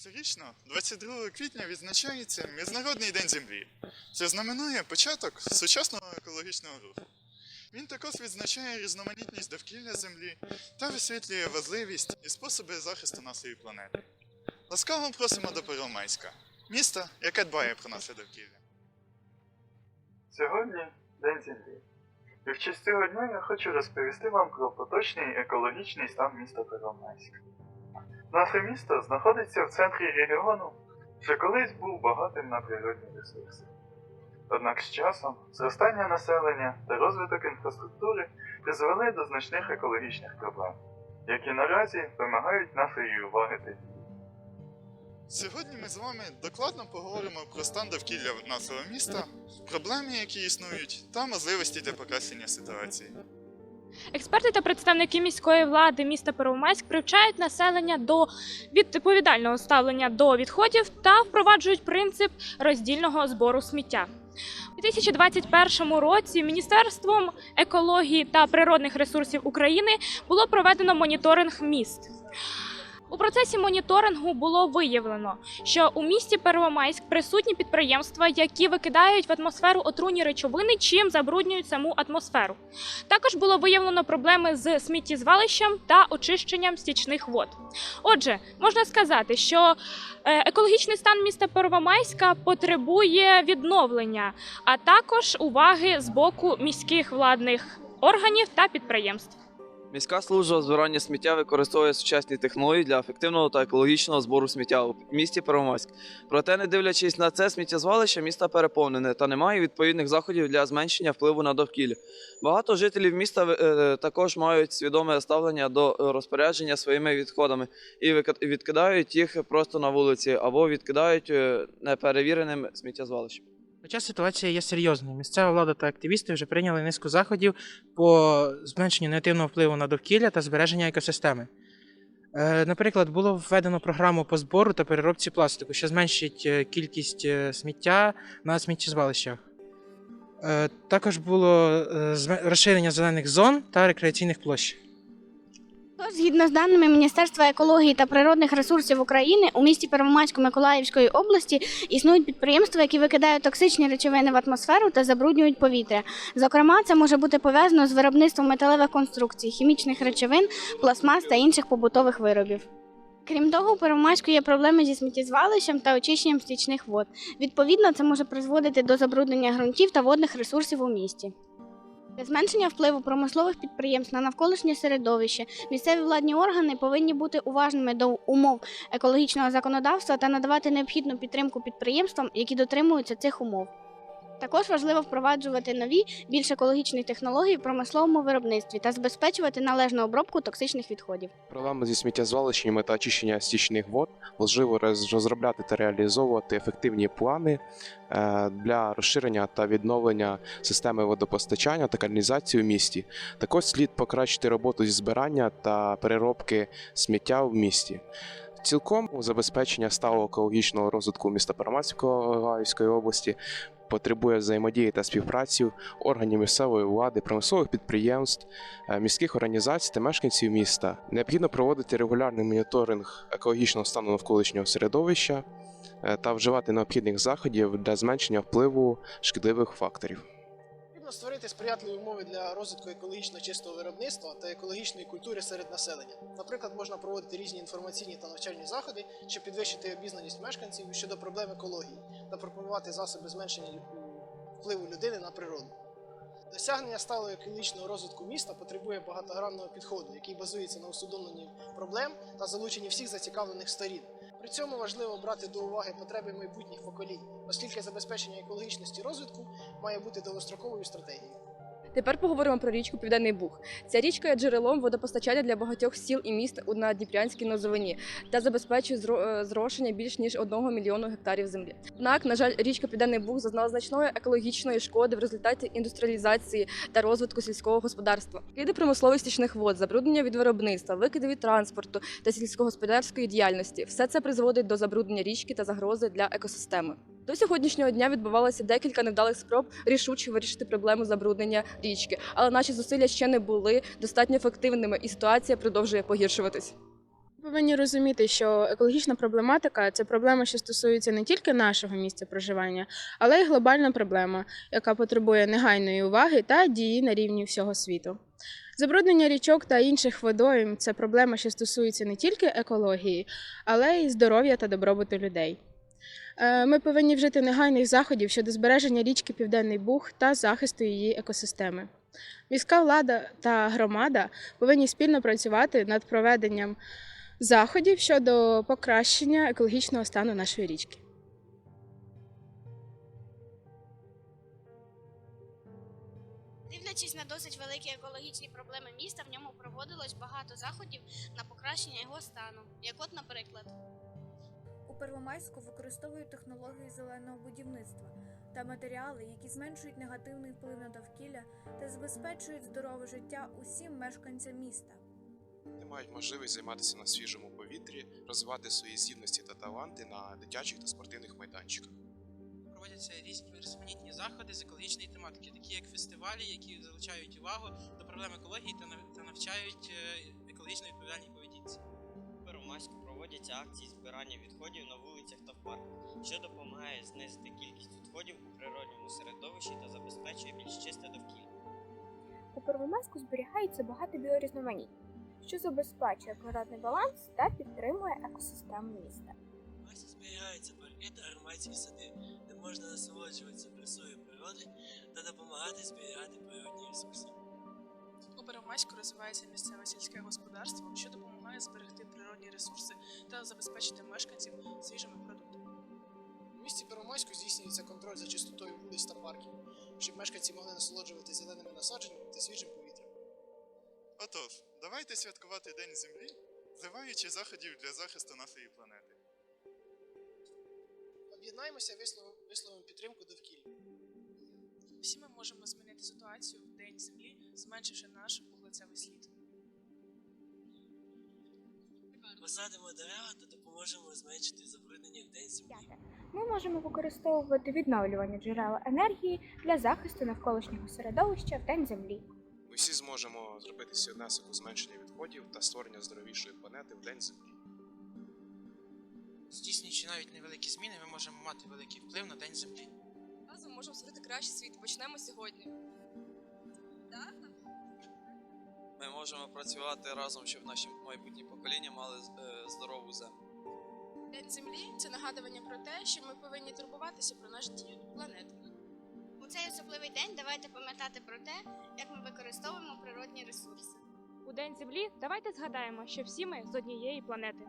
Цьогорічно, 22 квітня, відзначається Міжнародний день землі. Це знаменує початок сучасного екологічного руху. Він також відзначає різноманітність довкілля землі та висвітлює важливість і способи захисту нашої планети. Ласкаво просимо до Первомайська, міста, яке дбає про наше довкілля. Сьогодні День землі. І в честь цього дня я хочу розповісти вам про поточний екологічний стан міста Первомайськ. Наше місто знаходиться в центрі регіону, що колись був багатим на природні ресурси. Однак з часом зростання населення та розвиток інфраструктури призвели до значних екологічних проблем, які наразі вимагають нашої уваги та. Сьогодні ми з вами докладно поговоримо про стан довкілля нашого міста, проблеми, які існують, та можливості для покращення ситуації. Експерти та представники міської влади міста Первомайськ привчають населення до відповідального ставлення до відходів та впроваджують принцип роздільного збору сміття. У 2021 році Міністерством екології та природних ресурсів України було проведено моніторинг міст. У процесі моніторингу було виявлено, що у місті Первомайськ присутні підприємства, які викидають в атмосферу отруйні речовини, чим забруднюють саму атмосферу. Також було виявлено проблеми з сміттєзвалищем та очищенням стічних вод. Отже, можна сказати, що е, екологічний стан міста Первомайська потребує відновлення, а також уваги з боку міських владних органів та підприємств. Міська служба збирання сміття використовує сучасні технології для ефективного та екологічного збору сміття у місті Первомайськ. Проте, не дивлячись на це, сміттєзвалище міста переповнене та немає відповідних заходів для зменшення впливу на довкілля. Багато жителів міста е, також мають свідоме ставлення до розпорядження своїми відходами і відкидають їх просто на вулиці або відкидають е, неперевіреним сміттєзвалищем. Хоча ситуація є серйозною. Місцева влада та активісти вже прийняли низку заходів по зменшенню негативного впливу на довкілля та збереження екосистеми. Е, Наприклад, було введено програму по збору та переробці пластику, що зменшить е, кількість е, сміття на сміттєзвалищах. Також було розширення зелених зон та рекреаційних площ. Згідно з даними Міністерства екології та природних ресурсів України, у місті Первомайську Миколаївської області існують підприємства, які викидають токсичні речовини в атмосферу та забруднюють повітря. Зокрема, це може бути пов'язано з виробництвом металевих конструкцій, хімічних речовин, пластмас та інших побутових виробів. Крім того, у Первомайську є проблеми зі сміттєзвалищем та очищенням стічних вод. Відповідно, це може призводити до забруднення ґрунтів та водних ресурсів у місті. Зменшення впливу промислових підприємств на навколишнє середовище місцеві владні органи повинні бути уважними до умов екологічного законодавства та надавати необхідну підтримку підприємствам, які дотримуються цих умов. Також важливо впроваджувати нові, більш екологічні технології в промисловому виробництві та забезпечувати належну обробку токсичних відходів. Проблеми зі сміттєзвалищами та очищення стічних вод важливо роз- розробляти та реалізовувати ефективні плани е, для розширення та відновлення системи водопостачання та каналізації у місті. Також слід покращити роботу зі збирання та переробки сміття в місті. Цілком забезпечення сталого екологічного розвитку міста Первомайської області потребує взаємодії та співпраці органів місцевої влади, промислових підприємств, е, міських організацій та мешканців міста. Необхідно проводити регулярний моніторинг екологічного стану навколишнього середовища е, та вживати необхідних заходів для зменшення впливу шкідливих факторів. Потрібно створити сприятливі умови для розвитку екологічно чистого виробництва та екологічної культури серед населення. Наприклад, можна проводити різні інформаційні та навчальні заходи, щоб підвищити обізнаність мешканців щодо проблем екології та пропонувати засоби зменшення впливу людини на природу. Досягнення сталого екологічного розвитку міста потребує багатогранного підходу, який базується на усвідомленні проблем та залученні всіх зацікавлених сторін. При цьому важливо брати до уваги потреби майбутніх поколінь, оскільки забезпечення екологічності розвитку має бути довгостроковою стратегією. Тепер поговоримо про річку Південний Буг. Ця річка є джерелом водопостачання для багатьох сіл і міст на Дніпрянській низовині та забезпечує е, зрошення більш ніж 1 мільйону гектарів землі. Однак, на жаль, річка Південний Буг зазнала значної екологічної шкоди в результаті індустріалізації та розвитку сільського господарства. Види промислових стічних вод, забруднення від виробництва, викиди від транспорту та сільськогосподарської діяльності все це призводить до забруднення річки та загрози для екосистеми. До сьогоднішнього дня відбувалося декілька невдалих спроб рішуче вирішити проблему забруднення річки, але наші зусилля ще не були достатньо ефективними, і ситуація продовжує погіршуватись. Повинні розуміти, що екологічна проблематика це проблема, що стосується не тільки нашого місця проживання, але й глобальна проблема, яка потребує негайної уваги та дії на рівні всього світу. Забруднення річок та інших водойм це проблема, що стосується не тільки екології, але й здоров'я та добробуту людей. Е, Ми повинні вжити негайних заходів щодо збереження річки Південний Буг та захисту її екосистеми. Міська влада та громада повинні спільно працювати над проведенням заходів щодо покращення екологічного стану нашої річки. Дивлячись на досить великі екологічні проблеми міста, в ньому проводилось багато заходів на покращення його стану. Як от, наприклад, Первомайську використовують технології зеленого будівництва та матеріали, які зменшують негативний вплив на довкілля та забезпечують здорове життя усім мешканцям міста. Вони мають можливість займатися на свіжому повітрі, розвивати свої здібності та таланти на дитячих та спортивних майданчиках. Проводяться різні різноманітні заходи з екологічної тематики, такі як фестивалі, які залучають увагу до проблем екології та навчають е, екологічно відповідальній поведінці. У Первомайську проводяться акції збирання відходів на вулицях та в парках, що допомагає знизити кількість відходів у природньому середовищі та забезпечує більш чисте довкілля. У Первомайську зберігається багато біорізноманіття, що забезпечує природний баланс та підтримує екосистему міста. У Масі зберігаються парки та громадські сади, де можна насолоджуватися красою природи та допомагати зберігати природні ресурси. Первомайську розвивається місцеве сільське господарство, що допомагає зберегти природні ресурси та забезпечити мешканців свіжими продуктами. У місті Первомайську здійснюється контроль за чистотою вулиць та парків, щоб мешканці могли насолоджуватися зеленими насадженнями та свіжим повітрям. Отож, давайте святкувати День Землі, вживаючи заходів для захисту нашої планети. Об'єднаємося, висловимо підтримку довкілля. Всі ми можемо змінити ситуацію Землі, зменшивши наш вуглецевий слід. Посадимо дерева та допоможемо зменшити забруднення в День Землі. Ми можемо використовувати відновлювані джерела енергії для захисту навколишнього середовища в День Землі. Ми всі зможемо зробити свій внесок у зменшення відходів та створення здоровішої планети в День Землі. Здійснюючи навіть невеликі зміни, ми можемо мати великий вплив на День Землі. Разом можемо створити кращий світ. Почнемо сьогодні. Ми можемо працювати разом, щоб наші майбутні покоління мали е, здорову землю. День Землі це нагадування про те, що ми повинні турбуватися про наш дім, планету. у цей особливий день давайте пам'ятати про те, як ми використовуємо природні ресурси. У День Землі давайте згадаємо, що всі ми з однієї планети.